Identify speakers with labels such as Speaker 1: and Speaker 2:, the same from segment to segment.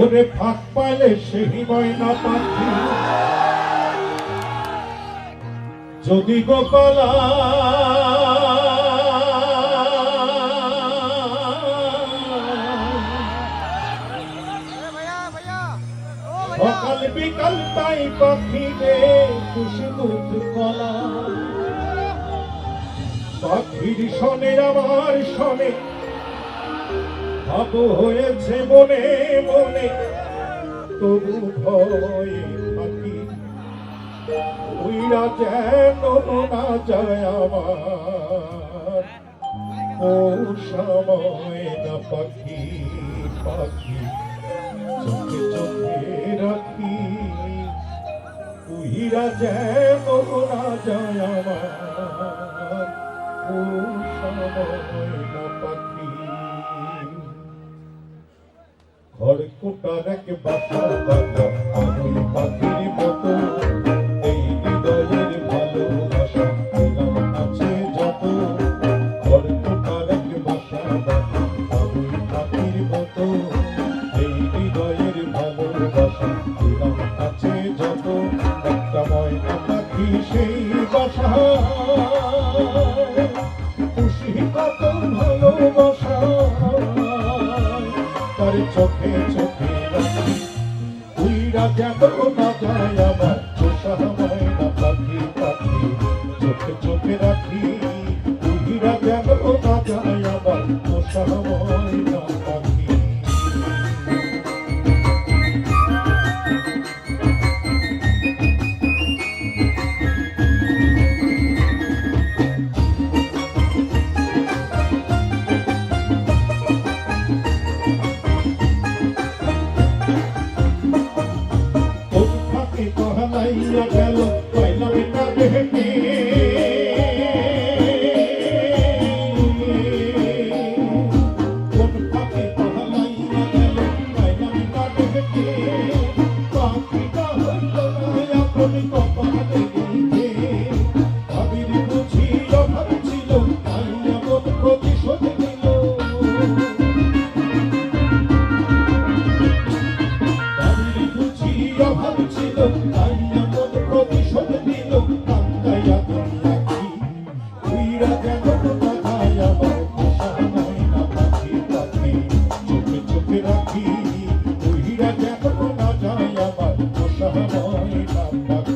Speaker 1: ওরে ফাঁক পাইলে সেই ময়না পাখি। যদি গোপালা সকাল বিকাল তাই পাখি রে খুশি দুধ কলা। পাখির শনে আমার শনে ভাব হয়েছে মনে মনে, তবু ভয়ে থাকি উইরা যেন না যায় আমার, ও সময় পাখি পাখি, চোখে চোখে রাখি। উইরা যেন না যায় আমার, ও সময় পাখি ঘরে কোটার এক বাসা বাঁধা? আমি পাখির মতো, এই হৃদয়ের ভালোবাসা দিলাম আছে যত ঘরে কোটার বাসা বাঁধা? আমি পাখির সেই বাসা খুশি কত ভালোবাসা। তার চোখে চোখে উইরা যেন না যায় আমার? চোষা ময়না পাখি পাখি চোখে চোখে রাখি। উইরা যেন না যায় আমার? চোষা রাখি উইরা যেন না যায় আমার পোষা ময়না পাখি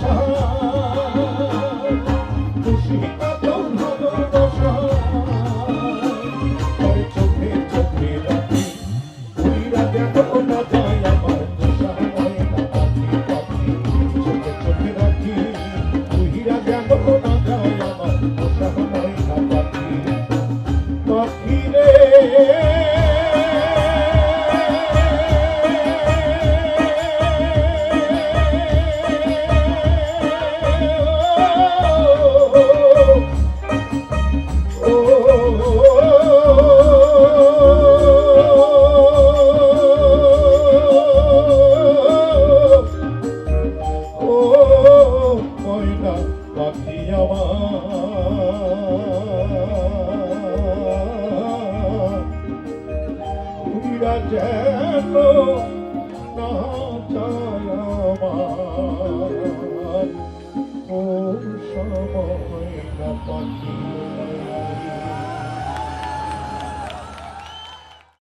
Speaker 1: সেই যেন না যায় আমার। ও সময় না পাখি।